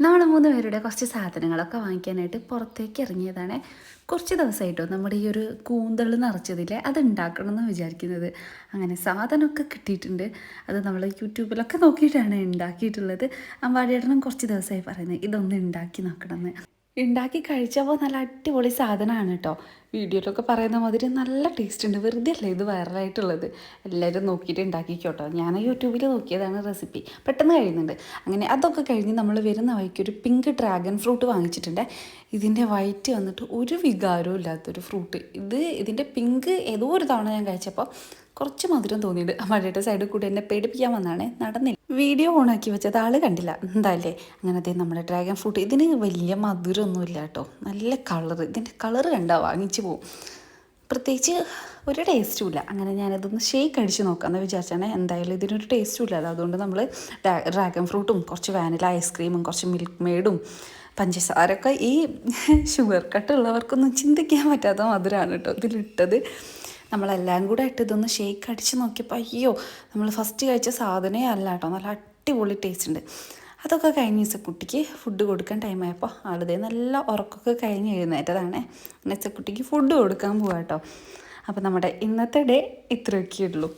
നമ്മൾ മൂന്ന് പേരുടെ കുറച്ച് സാധനങ്ങളൊക്കെ വാങ്ങിക്കാനായിട്ട് പുറത്തേക്ക് ഇറങ്ങിയതാണ്. കുറച്ച് ദിവസമായിട്ടോ നമ്മുടെ ഈ ഒരു കൂന്തൾ നിറച്ചതില്ലേ അത് ഉണ്ടാക്കണം എന്ന് വിചാരിക്കുന്നത്. അങ്ങനെ സാധനമൊക്കെ കിട്ടിയിട്ടുണ്ട്. അത് നമ്മൾ യൂട്യൂബിലൊക്കെ നോക്കിയിട്ടാണ് ഉണ്ടാക്കിയിട്ടുള്ളത്. അമ്പാടിയേട്ടനും കുറച്ച് ദിവസമായി പറയുന്നത് ഇതൊന്ന് ഉണ്ടാക്കി നോക്കണമെന്ന്. ഉണ്ടാക്കി കഴിച്ചപ്പോൾ നല്ല അടിപൊളി സാധനമാണ് കേട്ടോ. വീഡിയോയിലൊക്കെ പറയുന്ന മാതിരി നല്ല ടേസ്റ്റ് ഉണ്ട്. വെറുതെ അല്ലേ ഇത് വൈറലായിട്ടുള്ളത് എല്ലാവരും നോക്കിയിട്ട് ഉണ്ടാക്കിക്കോട്ടോ. ഞാൻ യൂട്യൂബിൽ നോക്കിയതാണ് റെസിപ്പി പെട്ടെന്ന് കഴിയുന്നുണ്ട്. അങ്ങനെ അതൊക്കെ കഴിഞ്ഞ് നമ്മൾ വരുന്ന വഴിക്ക് ഒരു പിങ്ക് ഡ്രാഗൺ ഫ്രൂട്ട് വാങ്ങിച്ചിട്ടുണ്ട്. ഇതിന്റെ വൈറ്റ് വന്നിട്ട് ഒരു വികാരവും ഇല്ലാത്തൊരു ഫ്രൂട്ട് ഇത് ഇതിന്റെ പിങ്ക് ഏതോ ഒരു തവണ ഞാൻ കഴിച്ചപ്പോൾ കുറച്ച് മധുരം തോന്നിയിട്ടുണ്ട്. മഴയുടെ സൈഡിൽ കൂടി എന്നെ പേടിപ്പിക്കാൻ വന്നാണ്. നടന്നില്ല. വീഡിയോ ഓണാക്കി വെച്ചത് ആൾ കണ്ടില്ല. എന്താല്ലേ? അങ്ങനത്തെ നമ്മുടെ ഡ്രാഗൺ ഫ്രൂട്ട് ഇതിന് വലിയ മധുരമൊന്നുമില്ല കേട്ടോ. നല്ല കളർ ഇതിന്റെ കളർ കണ്ടാ വാങ്ങിച്ചു പോവും. പ്രത്യേകിച്ച് ഒരു ടേസ്റ്റും ഇല്ല. അങ്ങനെ ഞാനതൊന്ന് ഷേക്ക് അടിച്ച് നോക്കാമെന്ന് വിചാരിച്ചാണ്. എന്തായാലും ഇതിനൊരു ടേസ്റ്റും ഇല്ലല്ലോ അതുകൊണ്ട് നമ്മൾ ഡ്രാഗൺ ഫ്രൂട്ടും കുറച്ച് വാനില ഐസ്ക്രീമും കുറച്ച് മിൽക്ക് മെയ്ഡും പഞ്ചസാരൊക്കെ ഈ ഷുഗർ കട്ടുള്ളവർക്കൊന്നും ചിന്തിക്കാൻ പറ്റാത്ത മധുരമാണ് കേട്ടോ ഇതിലിട്ടത്. നമ്മളെല്ലാം കൂടെ ഇട്ട് ഇതൊന്ന് ഷേക്ക് അടിച്ച് നോക്കിയപ്പോൾ അയ്യോ നമ്മൾ ഫസ്റ്റ് കഴിച്ച സാധനമേ അല്ല കേട്ടോ നല്ല അടിപൊളി ടേസ്റ്റ് ഉണ്ട് അതൊക്കെ കഴിഞ്ഞ ദിവസം കുട്ടിക്ക് ഫുഡ് കൊടുക്കാൻ ടൈമായപ്പോൾ ആളുടെ നല്ല ഉറക്കമൊക്കെ കഴിഞ്ഞ് എഴുന്നേറ്റതാണ്. കുട്ടിക്ക് ഫുഡ് കൊടുക്കാൻ പോവാട്ടോ അപ്പോൾ നമ്മുടെ ഇന്നത്തെ ഡേ ഇത്രയൊക്കെ ഉള്ളൂ.